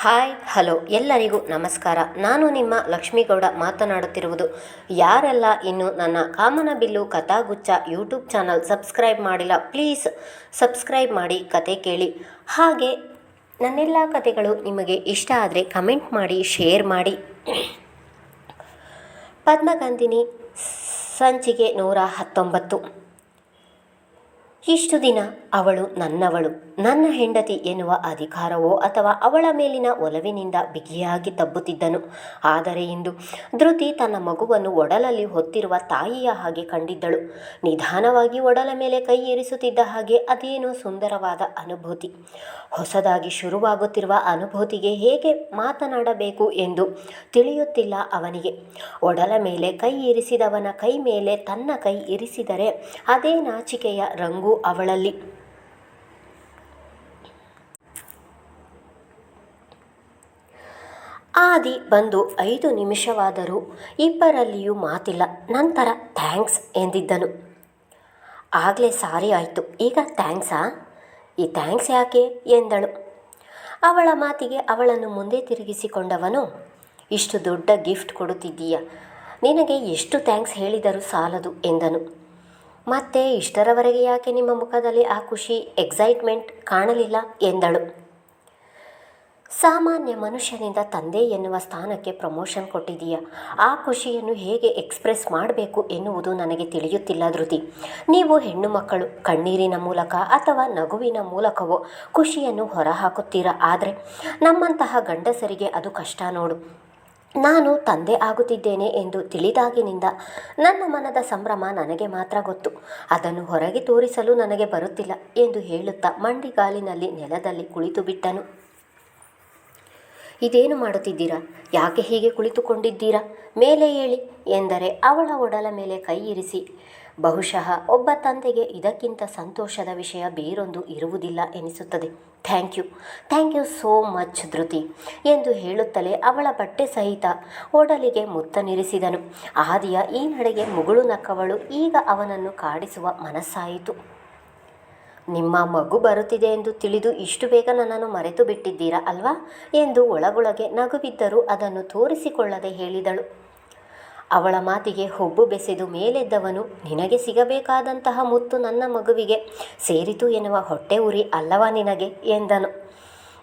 Hi, hello, ಎಲ್ಲರಿಗೂ ನಮಸ್ಕಾರ. ನಾನು ನಿಮ್ಮ ಲಕ್ಷ್ಮೀಗೌಡ ಮಾತನಾಡುತ್ತಿರುವುದು. ಯಾರೆಲ್ಲ ಇನ್ನು ನನ್ನ ಕಾಮನಬಿಲ್ಲು ಕಥಾಗುಚ್ಚ ಯೂಟ್ಯೂಬ್ ಚಾನಲ್ ಸಬ್ಸ್ಕ್ರೈಬ್ ಮಾಡಿಲ್ಲ ಪ್ಲೀಸ್ ಸಬ್ಸ್ಕ್ರೈಬ್ ಮಾಡಿ ಕತೆ ಕೇಳಿ. ಹಾಗೆ ನನ್ನೆಲ್ಲ ಕತೆಗಳು ನಿಮಗೆ ಇಷ್ಟ ಆದರೆ ಕಮೆಂಟ್ ಮಾಡಿ ಶೇರ್ ಮಾಡಿ. ಪದ್ಮಗಾಂಧಿನಿ, ಸಂಚಿಕೆ ನೂರ ಹತ್ತೊಂಬತ್ತು. ಇಷ್ಟು ದಿನ ಅವಳು ನನ್ನವಳು. ನನ್ನ ಹೆಂಡತಿ ಎನ್ನುವ ಅಧಿಕಾರವೋ ಅಥವಾ ಅವಳ ಮೇಲಿನ ಒಲವಿನಿಂದ ಬಿಗಿಯಾಗಿ ತಬ್ಬುತ್ತಿದ್ದನು. ಆದರೆ ಇಂದು ಧೃತಿ ತನ್ನ ಮಗುವನ್ನು ಒಡಲಲ್ಲಿ ಹೊತ್ತಿರುವ ತಾಯಿಯ ಹಾಗೆ ಕಂಡಿದ್ದಳು. ನಿಧಾನವಾಗಿ ಒಡಲ ಮೇಲೆ ಕೈ ಏರಿಸುತ್ತಿದ್ದ ಹಾಗೆ ಅದೇನೋ ಸುಂದರವಾದ ಅನುಭೂತಿ. ಹೊಸದಾಗಿ ಶುರುವಾಗುತ್ತಿರುವ ಅನುಭೂತಿಗೆ ಹೇಗೆ ಮಾತನಾಡಬೇಕು ಎಂದು ತಿಳಿಯುತ್ತಿಲ್ಲ ಅವನಿಗೆ. ಒಡಲ ಮೇಲೆ ಕೈ ಇರಿಸಿದವನ ಕೈ ಮೇಲೆ ತನ್ನ ಕೈ ಇರಿಸಿದರೆ ಅದೇ ನಾಚಿಕೆಯ ರಂಗು ಅವಳಲ್ಲಿ. ಆದಿ ಬಂದು ಐದು ನಿಮಿಷವಾದರೂ ಇಬ್ಬರಲ್ಲಿಯೂ ಮಾತಿಲ್ಲ. ನಂತರ ಥ್ಯಾಂಕ್ಸ್ ಎಂದಿದ್ದನು. ಆಗಲೇ ಸಾರಿ ಆಯಿತು. ಈಗ ಥ್ಯಾಂಕ್ಸಾ? ಈ ಥ್ಯಾಂಕ್ಸ್ ಯಾಕೆ? ಎಂದಳು. ಅವಳ ಮಾತಿಗೆ ಅವಳನ್ನು ಮುಂದೆ ತಿರುಗಿಸಿಕೊಂಡವನು, ಇಷ್ಟು ದೊಡ್ಡ ಗಿಫ್ಟ್ ಕೊಡುತ್ತಿದ್ದೀಯ? ನಿನಗೆ ಎಷ್ಟು ಥ್ಯಾಂಕ್ಸ್ ಹೇಳಿದರೂ ಸಾಲದು, ಎಂದನು. ಮತ್ತೆ ಇಷ್ಟರವರೆಗೆ ಯಾಕೆ ನಿಮ್ಮ ಮುಖದಲ್ಲಿ ಆ ಖುಷಿ ಎಕ್ಸೈಟ್ಮೆಂಟ್ ಕಾಣಲಿಲ್ಲ ಎಂದಳು. ಸಾಮಾನ್ಯ ಮನುಷ್ಯನಿಂದ ತಂದೆ ಎನ್ನುವ ಸ್ಥಾನಕ್ಕೆ ಪ್ರಮೋಷನ್ ಕೊಟ್ಟಿದೀಯ. ಆ ಖುಷಿಯನ್ನು ಹೇಗೆ ಎಕ್ಸ್ಪ್ರೆಸ್ ಮಾಡಬೇಕು ಎನ್ನುವುದು ನನಗೆ ತಿಳಿಯುತ್ತಿಲ್ಲ ಧೃತಿ. ನೀವು ಹೆಣ್ಣು ಮಕ್ಕಳು, ಕಣ್ಣೀರಿನ ಮೂಲಕ ಅಥವಾ ನಗುವಿನ ಮೂಲಕವೋ ಖುಷಿಯನ್ನು ಹೊರಹಾಕುತ್ತೀರಾ? ಆದರೆ ನಮ್ಮಂತಹ ಗಂಡಸರಿಗೆ ಅದು ಕಷ್ಟ ನೋಡು. ನಾನು ತಂದೆ ಆಗುತ್ತಿದ್ದೇನೆ ಎಂದು ತಿಳಿದಾಗಿನಿಂದ ನನ್ನ ಮನದ ಸಂಭ್ರಮ ನನಗೆ ಮಾತ್ರ ಗೊತ್ತು. ಅದನ್ನು ಹೊರಗೆ ತೋರಿಸಲು ನನಗೆ ಬರುತ್ತಿಲ್ಲ ಎಂದು ಹೇಳುತ್ತಾ ಮಂಡಿಗಾಲಿನಲ್ಲಿ ನೆಲದಲ್ಲಿ ಕುಳಿತು ಬಿಟ್ಟನು ಇದೇನು ಮಾಡುತ್ತಿದ್ದೀರಾ? ಯಾಕೆ ಹೀಗೆ ಕುಳಿತುಕೊಂಡಿದ್ದೀರಾ? ಮೇಲೆ ಹೇಳಿ ಎಂದರೆ ಅವಳ ಒಡಲ ಮೇಲೆ ಕೈ ಇರಿಸಿ ಬಹುಶಃ ಒಬ್ಬ ತಂದೆಗೆ ಇದಕ್ಕಿಂತ ಸಂತೋಷದ ವಿಷಯ ಬೇರೊಂದು ಇರುವುದಿಲ್ಲ ಎನಿಸುತ್ತದೆ. Thank you. Thank you so much Dhriti ಎಂದು ಹೇಳುತ್ತಲೇ ಅವಳ ಬಟ್ಟೆ ಸಹಿತ ಒಡಲಿಗೆ ಮುತ್ತನಿರಿಸಿದನು. ಆದಿಯ ಈ ನಡೆಗೆ ಮುಗುಳು ನಕ್ಕವಳು ಈಗ ಅವನನ್ನು ಕಾಡಿಸುವ ಮನಸ್ಸಾಯಿತು. ನಿಮ್ಮ ಮಗು ಬರುತ್ತಿದೆ ಎಂದು ತಿಳಿದು ಇಷ್ಟು ಬೇಗ ನನ್ನನ್ನು ಮರೆತು ಬಿಟ್ಟಿದ್ದೀರಾ ಅಲ್ವಾ ಎಂದು ಒಳಗೊಳಗೆ ನಗುವಿದ್ದರೂ ಅದನ್ನು ತೋರಿಸಿಕೊಳ್ಳದೆ ಹೇಳಿದಳು. ಅವಳ ಮಾತಿಗೆ ಹೊಬ್ಬು ಬೆಸೆದು ಮೇಲೆದ್ದವನು, ನಿನಗೆ ಸಿಗಬೇಕಾದಂತಹ ಮುತ್ತು ನನ್ನ ಮಗುವಿಗೆ. ಸೇರಿತು ಎನ್ನುವ ಹೊಟ್ಟೆ ಉರಿ ಅಲ್ಲವಾ ನಿನಗೆ? ಎಂದನು.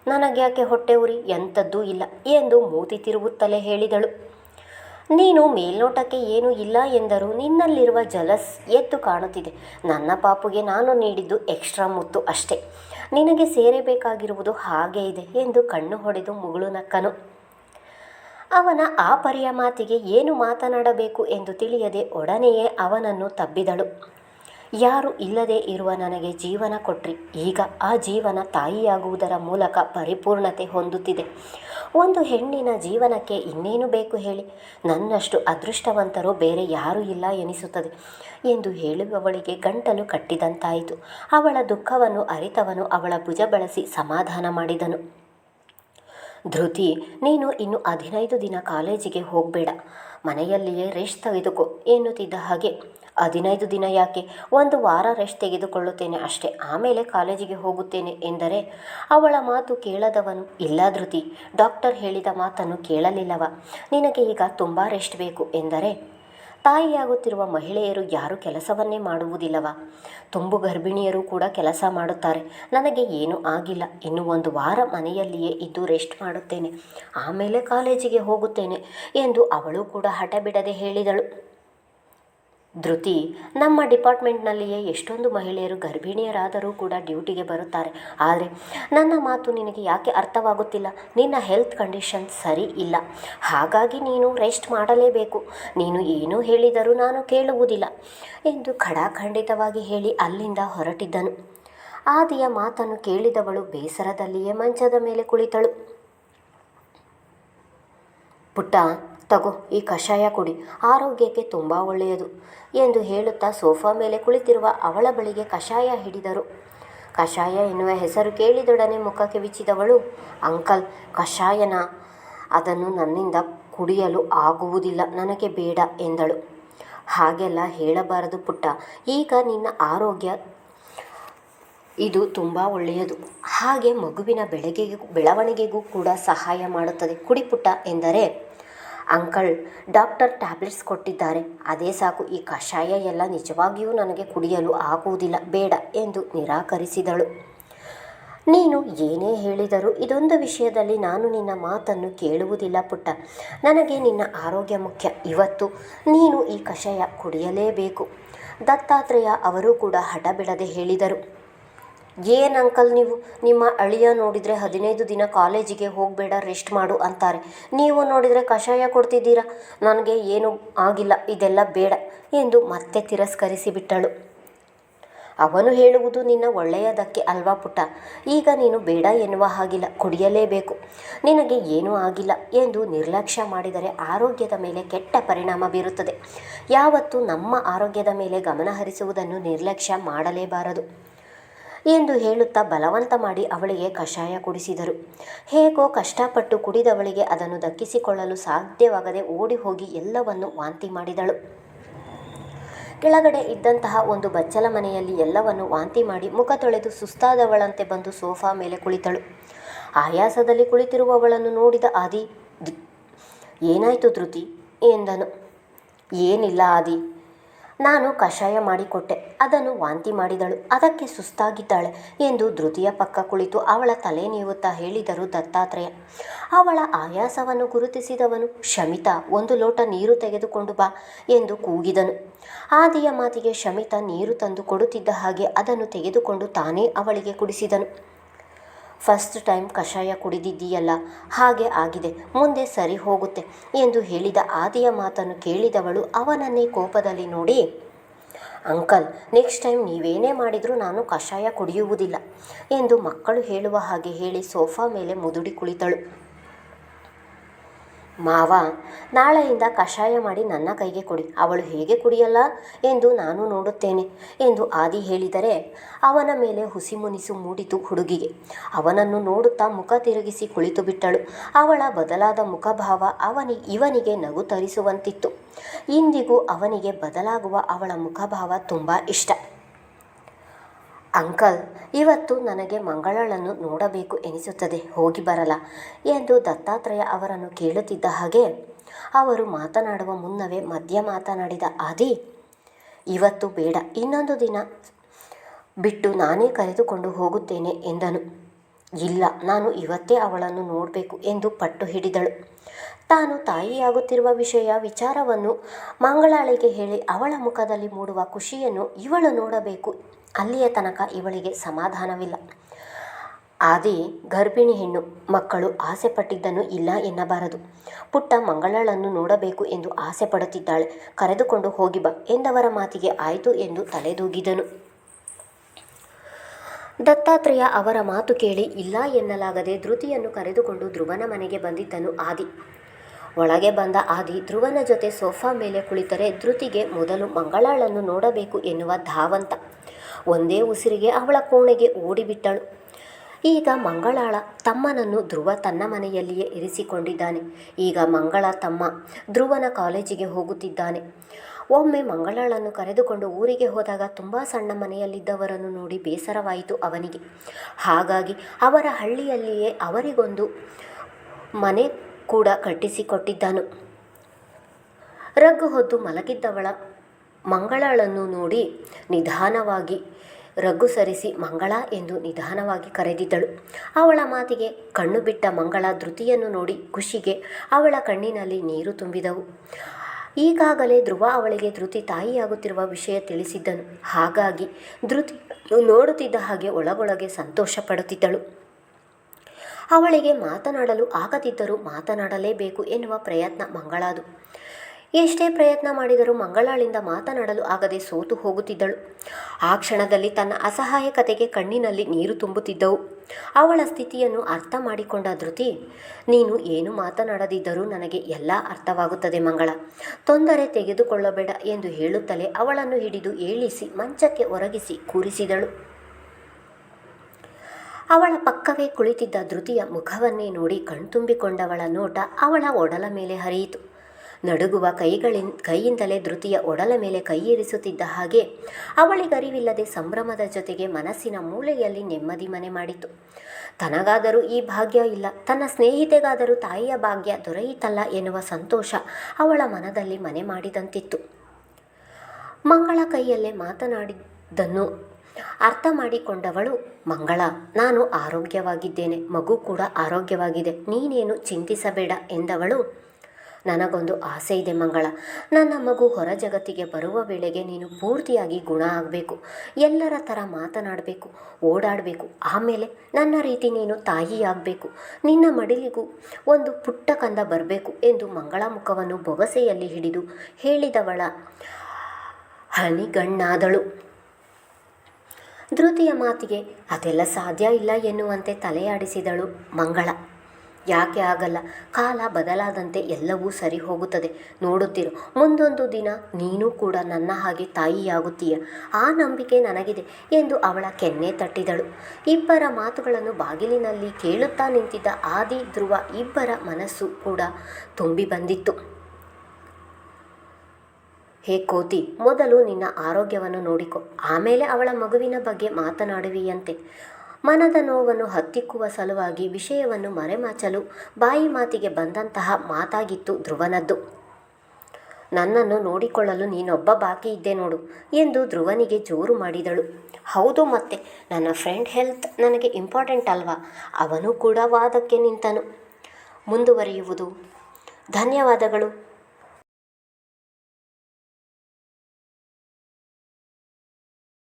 ನನಗ್ಯಾಕೆ ಹೊಟ್ಟೆ ಉರಿ? ಎಂಥದ್ದೂ ಇಲ್ಲ ಎಂದು ಮೂತಿ ತಿರುಗುತ್ತಲೇ ಹೇಳಿದಳು. ನೀನು ಮೇಲ್ನೋಟಕ್ಕೆ ಏನೂ ಇಲ್ಲ ಎಂದರೂ. ನಿನ್ನಲ್ಲಿರುವ ಜಲಸ್ ಎದ್ದು ಕಾಣುತ್ತಿದೆ. ನನ್ನ ಪಾಪುಗೆ ನಾನು ನೀಡಿದ್ದು ಎಕ್ಸ್ಟ್ರಾ ಮುತ್ತು ಅಷ್ಟೇ. ನಿನಗೆ ಸೇರಬೇಕಾಗಿರುವುದು ಹಾಗೇ ಇದೆ ಎಂದು ಕಣ್ಣು ಹೊಡೆದು ಮುಗುಳು ನಕ್ಕನು. ಅವನ ಆ ಪರಿಯ ಮಾತಿಗೆ ಏನು ಮಾತನಾಡಬೇಕು ಎಂದು ತಿಳಿಯದೆ ಒಡನೆಯೇ ಅವನನ್ನು ತಬ್ಬಿದಳು. ಯಾರು ಇಲ್ಲದೆ ಇರುವ ನನಗೆ ಜೀವನ ಕೊಟ್ರಿ. ಈಗ ಆ ಜೀವನ ತಾಯಿಯಾಗುವುದರ ಮೂಲಕ ಪರಿಪೂರ್ಣತೆ ಹೊಂದುತ್ತಿದೆ. ಒಂದು ಹೆಣ್ಣಿನ ಜೀವನಕ್ಕೆ ಇನ್ನೇನು ಬೇಕು ಹೇಳಿ? ನನ್ನಷ್ಟು ಅದೃಷ್ಟವಂತರು ಬೇರೆ ಯಾರೂ ಇಲ್ಲ ಎನಿಸುತ್ತದೆ ಎಂದು ಹೇಳುವವಳಿಗೆ ಗಂಟಲು ಕಟ್ಟಿದಂತಾಯಿತು. ಅವಳ ದುಃಖವನ್ನು ಅರಿತವನು ಅವಳ ಭುಜ ಬಳಸಿ ಸಮಾಧಾನ ಮಾಡಿದನು. ಧೃತಿ, ನೀನು ಇನ್ನು ಹದಿನೈದು ದಿನ ಕಾಲೇಜಿಗೆ ಹೋಗಬೇಡ. ಮನೆಯಲ್ಲಿಯೇ ರೆಸ್ಟ್ ತೆಗೆದುಕೋ, ಎನ್ನುತ್ತಿದ್ದ ಹಾಗೆ. ಹದಿನೈದು ದಿನ ಯಾಕೆ? ಒಂದು ವಾರ ರೆಸ್ಟ್ ತೆಗೆದುಕೊಳ್ಳುತ್ತೇನೆ ಅಷ್ಟೇ. ಆಮೇಲೆ ಕಾಲೇಜಿಗೆ ಹೋಗುತ್ತೇನೆ ಎಂದರೆ ಅವಳ ಮಾತು ಕೇಳದವನು ಇಲ್ಲ ಧೃತಿ. ಡಾಕ್ಟರ್ ಹೇಳಿದ ಮಾತನ್ನು ಕೇಳಲಿಲ್ಲವ. ನಿನಗೆ ಈಗ ತುಂಬ ರೆಸ್ಟ್ ಬೇಕು ಎಂದರೆ ತಾಯಿಯಾಗುತ್ತಿರುವ ಮಹಿಳೆಯರು ಯಾರು ಕೆಲಸವನ್ನೇ ಮಾಡುವುದಿಲ್ಲವ? ತುಂಬು ಗರ್ಭಿಣಿಯರು ಕೂಡ ಕೆಲಸ ಮಾಡುತ್ತಾರೆ. ನನಗೆ ಏನೂ ಆಗಿಲ್ಲ. ಇನ್ನು ಒಂದು ವಾರ ಮನೆಯಲ್ಲಿಯೇ ಇದ್ದು ರೆಸ್ಟ್ ಮಾಡುತ್ತೇನೆ. ಆಮೇಲೆ ಕಾಲೇಜಿಗೆ ಹೋಗುತ್ತೇನೆ ಎಂದು ಅವಳು ಕೂಡ ಹಠ ಬಿಡದೆ ಹೇಳಿದಳು. ಧೃತಿ, ನಮ್ಮ ಡಿಪಾರ್ಟ್ಮೆಂಟ್ನಲ್ಲಿಯೇ ಎಷ್ಟೊಂದು ಮಹಿಳೆಯರು ಗರ್ಭಿಣಿಯರಾದರೂ ಕೂಡ ಡ್ಯೂಟಿಗೆ ಬರುತ್ತಾರೆ. ಆದರೆ ನನ್ನ ಮಾತು ನಿನಗೆ ಯಾಕೆ ಅರ್ಥವಾಗುತ್ತಿಲ್ಲ? ನಿನ್ನ ಹೆಲ್ತ್ ಕಂಡೀಷನ್ ಸರಿ ಇಲ್ಲ. ಹಾಗಾಗಿ ನೀನು ರೆಸ್ಟ್ ಮಾಡಲೇಬೇಕು. ನೀನು ಏನೂ ಹೇಳಿದರೂ ನಾನು ಕೇಳುವುದಿಲ್ಲ ಎಂದು ಖಡಾಖಂಡಿತವಾಗಿ ಹೇಳಿ ಅಲ್ಲಿಂದ ಹೊರಟಿದ್ದನು. ಆದಿಯ ಮಾತನ್ನು ಕೇಳಿದವಳು ಬೇಸರದಲ್ಲಿಯೇ ಮಂಚದ ಮೇಲೆ ಕುಳಿತಳು. ಪುಟ್ಟ ತಗೋ, ಈ ಕಷಾಯ ಕುಡಿ. ಆರೋಗ್ಯಕ್ಕೆ ತುಂಬ ಒಳ್ಳೆಯದು ಎಂದು ಹೇಳುತ್ತಾ ಸೋಫಾ ಮೇಲೆ ಕುಳಿತಿರುವ ಅವಳ ಬಳಿಗೆ ಕಷಾಯ ಹಿಡಿದರು. ಕಷಾಯ ಎನ್ನುವ ಹೆಸರು ಕೇಳಿದೊಡನೆ ಮುಖಕ್ಕೆ ಬಿಚ್ಚಿದವಳು ಅಂಕಲ್, ಕಷಾಯನ ಅದನ್ನು ನನ್ನಿಂದ ಕುಡಿಯಲು ಆಗುವುದಿಲ್ಲ, ನನಗೆ ಬೇಡ ಎಂದಳು. ಹಾಗೆಲ್ಲ ಹೇಳಬಾರದು ಪುಟ್ಟ, ಈಗ ನಿನ್ನ ಆರೋಗ್ಯ ಇದು ತುಂಬ ಒಳ್ಳೆಯದು. ಹಾಗೆ ಮಗುವಿನ ಬೆಳಗಿಗೂ, ಬೆಳವಣಿಗೆಗೂ ಕೂಡ ಸಹಾಯ ಮಾಡುತ್ತದೆ. ಕುಡಿಪುಟ್ಟ ಎಂದರೆ ಅಂಕಲ್, ಡಾಕ್ಟರ್ ಟ್ಯಾಬ್ಲೆಟ್ಸ್ ಕೊಟ್ಟಿದ್ದಾರೆ. ಅದೇ ಸಾಕು, ಈ ಕಷಾಯ ಎಲ್ಲ ನಿಜವಾಗಿಯೂ ನನಗೆ ಕುಡಿಯಲು ಆಗುವುದಿಲ್ಲ, ಬೇಡ ಎಂದು ನಿರಾಕರಿಸಿದಳು. ನೀನು ಏನೇ ಹೇಳಿದರೂ ಇದೊಂದು ವಿಷಯದಲ್ಲಿ ನಾನು ನಿನ್ನ ಮಾತನ್ನು ಕೇಳುವುದಿಲ್ಲ ಪುಟ್ಟ. ನನಗೆ ನಿನ್ನ ಆರೋಗ್ಯ ಮುಖ್ಯ. ಇವತ್ತು ನೀನು ಈ ಕಷಾಯ ಕುಡಿಯಲೇಬೇಕು. ದತ್ತಾತ್ರೇಯ ಅವರು ಕೂಡ ಹಠ ಬಿಡದೆ ಹೇಳಿದರು. ಏನು ಅಂಕಲ್ ನೀವು? ನಿಮ್ಮ ಅಳಿಯ ನೋಡಿದರೆ ಹದಿನೈದು ದಿನ ಕಾಲೇಜಿಗೆ ಹೋಗಬೇಡ, ರೆಸ್ಟ್ ಮಾಡು ಅಂತಾರೆ. ನೀವು ನೋಡಿದರೆ ಕಷಾಯ ಕೊಡ್ತಿದ್ದೀರಾ? ನನಗೆ ಏನು ಆಗಿಲ್ಲ, ಇದೆಲ್ಲ ಬೇಡ ಎಂದು ಮತ್ತೆ ತಿರಸ್ಕರಿಸಿಬಿಟ್ಟಳು. ಅವನು ಹೇಳುವುದು ನಿನ್ನ ಒಳ್ಳೆಯದಕ್ಕೆ ಅಲ್ವಾ ಪುಟ್ಟ? ಈಗ ನೀನು ಬೇಡ ಎನ್ನುವ ಹಾಗಿಲ್ಲ, ಕುಡಿಯಲೇಬೇಕು. ನಿನಗೆ ಏನೂ ಆಗಿಲ್ಲ ಎಂದು ನಿರ್ಲಕ್ಷ್ಯ ಮಾಡಿದರೆ ಆರೋಗ್ಯದ ಮೇಲೆ ಕೆಟ್ಟ ಪರಿಣಾಮ ಬೀರುತ್ತದೆ. ಯಾವತ್ತೂ ನಮ್ಮ ಆರೋಗ್ಯದ ಮೇಲೆ ಗಮನ ಹರಿಸುವುದನ್ನು ನಿರ್ಲಕ್ಷ್ಯ ಮಾಡಲೇಬಾರದು. ಎಂದು ಹೇಳುತ್ತಾ ಬಲವಂತ ಮಾಡಿ ಅವಳಿಗೆ ಕಷಾಯ ಕುಡಿಸಿದರು. ಹೇಗೋ ಕಷ್ಟಪಟ್ಟು ಕುಡಿದವಳಿಗೆ ಅದನ್ನು ದಕ್ಕಿಸಿಕೊಳ್ಳಲು ಸಾಧ್ಯವಾಗದೆ ಓಡಿ ಹೋಗಿ ಎಲ್ಲವನ್ನು ವಾಂತಿ ಮಾಡಿದಳು. ಕೆಳಗಡೆ ಇದ್ದಂತಹ ಒಂದು ಬಚ್ಚಲ ಮನೆಯಲ್ಲಿ ಎಲ್ಲವನ್ನು ವಾಂತಿ ಮಾಡಿ ಮುಖ ತೊಳೆದು ಸುಸ್ತಾದವಳಂತೆ ಬಂದು ಸೋಫಾ ಮೇಲೆ ಕುಳಿತಳು. ಆಯಾಸದಲ್ಲಿ ಕುಳಿತಿರುವವಳನ್ನು ನೋಡಿದ ಆದಿ ಏನಾಯ್ತು ಧೃತಿ? ಎಂದನು. ಏನಿಲ್ಲ ಆದಿ ನಾನು ಕಷಾಯ ಮಾಡಿಕೊಟ್ಟೆ. ಅದನ್ನು ವಾಂತಿ ಮಾಡಿದಳು. ಅದಕ್ಕೆ ಸುಸ್ತಾಗಿದ್ದಾಳೆ ಎಂದು ಧೃತಿಯ ಪಕ್ಕ ಕುಳಿತು ಅವಳ ತಲೆ ನೀವುತ್ತಾ ಹೇಳಿದರು ದತ್ತಾತ್ರೇಯ. ಅವಳ ಆಯಾಸವನ್ನು ಗುರುತಿಸಿದವನು, ಶಮಿತಾ, ಒಂದು ಲೋಟ ನೀರು ತೆಗೆದುಕೊಂಡು ಬಾ ಎಂದು ಕೂಗಿದನು. ಆದಿಯ ಮಾತಿಗೆ ಶಮಿತಾ ನೀರು ತಂದು ಕೊಡುತ್ತಿದ್ದ ಹಾಗೆ ಅದನ್ನು ತೆಗೆದುಕೊಂಡು ತಾನೇ ಅವಳಿಗೆ ಕುಡಿಸಿದನು. ಫಸ್ಟ್ ಟೈಮ್ ಕಷಾಯ ಕುಡಿದಿದ್ದೀಯಲ್ಲ, ಹಾಗೆ ಆಗಿದೆ, ಮುಂದೆ ಸರಿ ಹೋಗುತ್ತೆ ಎಂದು ಹೇಳಿದ ಆದಿಯ ಮಾತನ್ನು ಕೇಳಿದವಳು ಅವನನ್ನೇ ಕೋಪದಲ್ಲಿ ನೋಡಿ, ಅಂಕಲ್ ನೆಕ್ಸ್ಟ್ ಟೈಮ್ ನೀವೇನೇ ಮಾಡಿದರೂ ನಾನು ಕಷಾಯ ಕುಡಿಯುವುದಿಲ್ಲ ಎಂದು ಮಕ್ಕಳು ಹೇಳುವ ಹಾಗೆ ಹೇಳಿ ಸೋಫಾ ಮೇಲೆ ಮುದುಡಿ ಕುಳಿತಳು. ಮಾವ, ನಾಳೆಯಿಂದ ಕಷಾಯ ಮಾಡಿ ನನ್ನ ಕೈಗೆ ಕೊಡಿ. ಅವಳು ಹೇಗೆ ಕುಡಿಯಲ್ಲ ಎಂದು ನಾನು ನೋಡುತ್ತೇನೆ ಎಂದು ಆದಿ ಹೇಳಿದರೆ ಅವನ ಮೇಲೆ ಹುಸಿಮುನಿಸು ಮೂಡಿತು ಹುಡುಗಿಗೆ. ಅವನನ್ನು ನೋಡುತ್ತಾ ಮುಖ ತಿರುಗಿಸಿ ಕುಳಿತು ಬಿಟ್ಟಳು. ಅವಳ ಬದಲಾದ ಮುಖಭಾವ ಅವನಿ, ಇವನಿಗೆ ನಗು ತರಿಸುವಂತಿತ್ತು. ಇಂದಿಗೂ ಅವನಿಗೆ ಬದಲಾಗುವ ಅವಳ ಮುಖಭಾವ ತುಂಬ ಇಷ್ಟ. ಅಂಕಲ್, ಇವತ್ತು ನನಗೆ ಮಂಗಳಳನ್ನು ನೋಡಬೇಕು ಎನಿಸುತ್ತದೆ, ಹೋಗಿ ಬರಲ ಎಂದು ದತ್ತಾತ್ರೇಯ ಅವರನ್ನು ಕೇಳುತ್ತಿದ್ದ ಹಾಗೆ ಅವರು ಮಾತನಾಡುವ ಮುನ್ನವೇ ಮಧ್ಯ ಮಾತನಾಡಿದ ಆದಿ, ಇವತ್ತು ಬೇಡ, ಇನ್ನೊಂದು ದಿನ ಬಿಟ್ಟು ನಾನೇ ಕರೆದುಕೊಂಡು ಹೋಗುತ್ತೇನೆ ಎಂದನು. ಇಲ್ಲ, ನಾನು ಇವತ್ತೇ ಅವಳನ್ನು ನೋಡಬೇಕು ಎಂದು ಪಟ್ಟು ಹಿಡಿದಳು. ತಾನು ತಾಯಿಯಾಗುತ್ತಿರುವ ವಿಷಯ, ವಿಚಾರವನ್ನು ಮಂಗಳಾಳಿಗೆ ಹೇಳಿ ಅವಳ ಮುಖದಲ್ಲಿ ಮೂಡುವ ಖುಷಿಯನ್ನು ಇವಳು ನೋಡಬೇಕು ಅಲ್ಲಿಯ ತನಕ ಇವಳಿಗೆ ಸಮಾಧಾನವಿಲ್ಲ. ಆದಿ ಗರ್ಭಿಣಿ ಹೆಣ್ಣು, ಮಕ್ಕಳು ಆಸೆ ಪಟ್ಟಿದ್ದನ್ನು ಇಲ್ಲ ಎನ್ನಬಾರದು. ಪುಟ್ಟ ಮಂಗಳಳನ್ನು ನೋಡಬೇಕು ಎಂದು ಆಸೆ ಪಡುತ್ತಿದ್ದಾಳೆ ಕರೆದುಕೊಂಡು ಹೋಗಿ ಬಾ ಎಂದವರ ಮಾತಿಗೆ ಆಯಿತು ಎಂದು ತಲೆದೂಗಿದನು. ದತ್ತಾತ್ರೇಯ ಅವರ ಮಾತು ಕೇಳಿ ಇಲ್ಲ ಎನ್ನಲಾಗದೆ ಧೃತಿಯನ್ನು ಕರೆದುಕೊಂಡು ಧ್ರುವನ ಮನೆಗೆ ಬಂದಿದ್ದನು ಆದಿ. ಒಳಗೆ ಬಂದ ಆದಿ ಧ್ರುವನ ಜೊತೆ ಸೋಫಾ ಮೇಲೆ ಕುಳಿತರೆ ಧೃತಿಗೆ ಮೊದಲು ಮಂಗಳಾಳನ್ನು ನೋಡಬೇಕು ಎನ್ನುವ ಧಾವಂತ. ಒಂದೇ ಉಸಿರಿಗೆ ಅವಳ ಕೋಣೆಗೆ ಓಡಿಬಿಟ್ಟಳು. ಈಗ ಮಂಗಳಾಳ ತಮ್ಮನನ್ನು ಧ್ರುವ ತನ್ನ ಮನೆಯಲ್ಲಿಯೇ ಇರಿಸಿಕೊಂಡಿದ್ದಾನೆ. ಈಗ ಮಂಗಳ ತಮ್ಮ ಧ್ರುವನ ಕಾಲೇಜಿಗೆ ಹೋಗುತ್ತಿದ್ದಾನೆ. ಒಮ್ಮೆ ಮಂಗಳಾಳನ್ನು ಕರೆದುಕೊಂಡು ಊರಿಗೆ ಹೋದಾಗ ತುಂಬ ಸಣ್ಣ ಮನೆಯಲ್ಲಿದ್ದವರನ್ನು ನೋಡಿ ಬೇಸರವಾಯಿತು ಅವನಿಗೆ. ಹಾಗಾಗಿ ಅವರ ಹಳ್ಳಿಯಲ್ಲಿಯೇ ಅವರಿಗೊಂದು ಮನೆ ಕೂಡ ಕಟ್ಟಿಸಿಕೊಟ್ಟಿದ್ದನು. ರಗ್ಗು ಹೊದ್ದು ಮಲಗಿದ್ದವಳ. ಮಂಗಳಳನ್ನು ನೋಡಿ ನಿಧಾನವಾಗಿ ರಗ್ಗು ಸರಿಸಿ, ಮಂಗಳ ಎಂದು ನಿಧಾನವಾಗಿ ಕರೆದಿದ್ದಳು. ಅವಳ ಮಾತಿಗೆ ಕಣ್ಣು ಬಿಟ್ಟ ಮಂಗಳ ಧೃತಿಯನ್ನು ನೋಡಿ ಖುಷಿಗೆ ಅವಳ ಕಣ್ಣಿನಲ್ಲಿ ನೀರು ತುಂಬಿದವು. ಈಗಾಗಲೇ ಧ್ರುವ ಅವಳಿಗೆ ಧೃತಿ ತಾಯಿಯಾಗುತ್ತಿರುವ ವಿಷಯ ತಿಳಿಸಿದ್ದನು. ಹಾಗಾಗಿ ಧೃತಿ ನೋಡುತ್ತಿದ್ದ ಹಾಗೆ ಒಳಗೊಳಗೆ ಸಂತೋಷ ಪಡುತ್ತಿದ್ದಳು ಅವಳಿಗೆ ಮಾತನಾಡಲು ಆಗದಿದ್ದರೂ ಮಾತನಾಡಲೇಬೇಕು ಎನ್ನುವ ಪ್ರಯತ್ನ ಮಂಗಳಾದು. ಎಷ್ಟೇ ಪ್ರಯತ್ನ ಮಾಡಿದರೂ ಮಂಗಳಾಳಿಂದ ಮಾತನಾಡಲು ಆಗದೆ ಸೋತು ಹೋಗುತ್ತಿದ್ದಳು. ಆ ಕ್ಷಣದಲ್ಲಿ ತನ್ನ ಅಸಹಾಯಕತೆಗೆ ಕಣ್ಣಿನಲ್ಲಿ ನೀರು ತುಂಬುತ್ತಿದ್ದವು. ಅವಳ ಸ್ಥಿತಿಯನ್ನು ಅರ್ಥ ಮಾಡಿಕೊಂಡ ಧೃತಿ, ನೀನು ಏನು ಮಾತನಾಡದಿದ್ದರೂ ನನಗೆ ಎಲ್ಲ ಅರ್ಥವಾಗುತ್ತದೆ ಮಂಗಳ. ತೊಂದರೆ ತೆಗೆದುಕೊಳ್ಳಬೇಡ ಎಂದು ಹೇಳುತ್ತಲೇ ಅವಳನ್ನು ಹಿಡಿದು ಏಳಿಸಿ ಮಂಚಕ್ಕೆ ಒರಗಿಸಿ ಕೂರಿಸಿದಳು. ಅವಳ ಪಕ್ಕವೇ ಕುಳಿತಿದ್ದ ಧೃತಿಯ ಮುಖವನ್ನೇ ನೋಡಿ ಕಣ್ತುಂಬಿಕೊಂಡವಳ ನೋಟ ಅವಳ ಒಡಲ ಮೇಲೆ ಹರಿಯಿತು. ನಡುಗುವ ಕೈಗಳಿನ್, ಕೈಯಿಂದಲೇ ಧೃತಿಯ ಒಡಲ ಮೇಲೆ ಕೈಯಿರಿಸುತ್ತಿದ್ದ ಹಾಗೆ ಅವಳಿಗರಿವಿಲ್ಲದೆ ಸಂಭ್ರಮದ ಜೊತೆಗೆ ಮನಸ್ಸಿನ ಮೂಲೆಯಲ್ಲಿ ನೆಮ್ಮದಿ ಮನೆ ಮಾಡಿತು. ತನಗಾದರೂ ಈ ಭಾಗ್ಯ ಇಲ್ಲ. ತನ್ನ ಸ್ನೇಹಿತೆಗಾದರೂ ತಾಯಿಯ ಭಾಗ್ಯ ದೊರೆಯಿತಲ್ಲ ಎನ್ನುವ ಸಂತೋಷ ಅವಳ ಮನದಲ್ಲಿ ಮನೆ ಮಾಡಿದಂತಿತ್ತು. ಮಂಗಳ ಕೈಯಲ್ಲೇ ಮಾತನಾಡಿದ್ದನ್ನು ಅರ್ಥ ಮಾಡಿಕೊಂಡವಳು ಮಂಗಳ. ನಾನು ಆರೋಗ್ಯವಾಗಿದ್ದೇನೆ, ಮಗು ಕೂಡ ಆರೋಗ್ಯವಾಗಿದೆ, ನೀನೇನು ಚಿಂತಿಸಬೇಡ ಎಂದವಳು. ನನಗೊಂದು ಆಸೆ ಇದೆ ಮಂಗಳ. ನನ್ನ ಮಗು ಹೊರ ಜಗತ್ತಿಗೆ ಬರುವ ವೇಳೆಗೆ ನೀನು ಪೂರ್ತಿಯಾಗಿ ಗುಣ ಆಗಬೇಕು, ಎಲ್ಲರ ಥರ ಮಾತನಾಡಬೇಕು, ಓಡಾಡಬೇಕು, ಆಮೇಲೆ ನನ್ನ ರೀತಿ ನೀನು ತಾಯಿಯಾಗಬೇಕು, ನಿನ್ನ ಮಡಿಲಿಗೂ ಒಂದು ಪುಟ್ಟ ಕಂದ ಬರಬೇಕು ಎಂದು ಮಂಗಳ ಮುಖವನ್ನು ಬೊಗಸೆಯಲ್ಲಿ ಹಿಡಿದು ಹೇಳಿದವಳ ಹನಿಗಣ್ಣಾದಳು ಧೃತಿಯ ಮಾತಿಗೆ, ಅದೆಲ್ಲ ಸಾಧ್ಯ ಇಲ್ಲ ಎನ್ನುವಂತೆ ತಲೆಯಾಡಿಸಿದಳು ಮಂಗಳ. ಯಾಕೆ ಆಗಲ್ಲ? ಕಾಲ ಬದಲಾದಂತೆ ಎಲ್ಲವೂ ಸರಿ ಹೋಗುತ್ತದೆ. ನೋಡುತ್ತಿರು, ಮುಂದೊಂದು ದಿನ ನೀನು ಕೂಡ ನನ್ನ ಹಾಗೆ ತಾಯಿಯಾಗುತ್ತೀಯ. ಆ ನಂಬಿಕೆ ನನಗಿದೆ ಎಂದು ಅವಳ ಕೆನ್ನೆ ತಟ್ಟಿದಳು. ಇಬ್ಬರ ಮಾತುಗಳನ್ನು ಬಾಗಿಲಿನಲ್ಲಿ ಕೇಳುತ್ತಾ ನಿಂತಿದ್ದ ಆದಿ ಧ್ರುವ ಇಬ್ಬರ ಮನಸ್ಸು ಕೂಡ ತುಂಬಿ ಬಂದಿತ್ತು. ಹೇ ಕೋತಿ, ಮೊದಲು ನಿನ್ನ ಆರೋಗ್ಯವನ್ನು ನೋಡಿಕೊ. ಆಮೇಲೆ ಅವಳ ಮಗುವಿನ ಬಗ್ಗೆ ಮಾತನಾಡುವಿಯಂತೆ. ಮನದ ನೋವನ್ನು ಹತ್ತಿಕ್ಕುವ ಸಲುವಾಗಿ ವಿಷಯವನ್ನು ಮರೆಮಾಚಲು ಬಾಯಿ ಮಾತಿಗೆ ಬಂದಂತಹ ಮಾತಾಗಿತ್ತು ಧ್ರುವನದ್ದು. ನನ್ನನ್ನು ನೋಡಿಕೊಳ್ಳಲು ನೀನೊಬ್ಬ ಬಾಕಿ ಇದ್ದೆ ನೋಡು ಎಂದು ಧ್ರುವನಿಗೆ ಜೋರು ಮಾಡಿದಳು. ಹೌದು ಮತ್ತೆ, ನನ್ನ ಫ್ರೆಂಡ್ ಹೆಲ್ತ್ ನನಗೆ ಇಂಪಾರ್ಟೆಂಟ್ ಅಲ್ವಾ? ಅವನು ಕೂಡ ವಾದಕ್ಕೆ ನಿಂತನು. ಮುಂದುವರಿಯುವುದು. ಧನ್ಯವಾದಗಳು.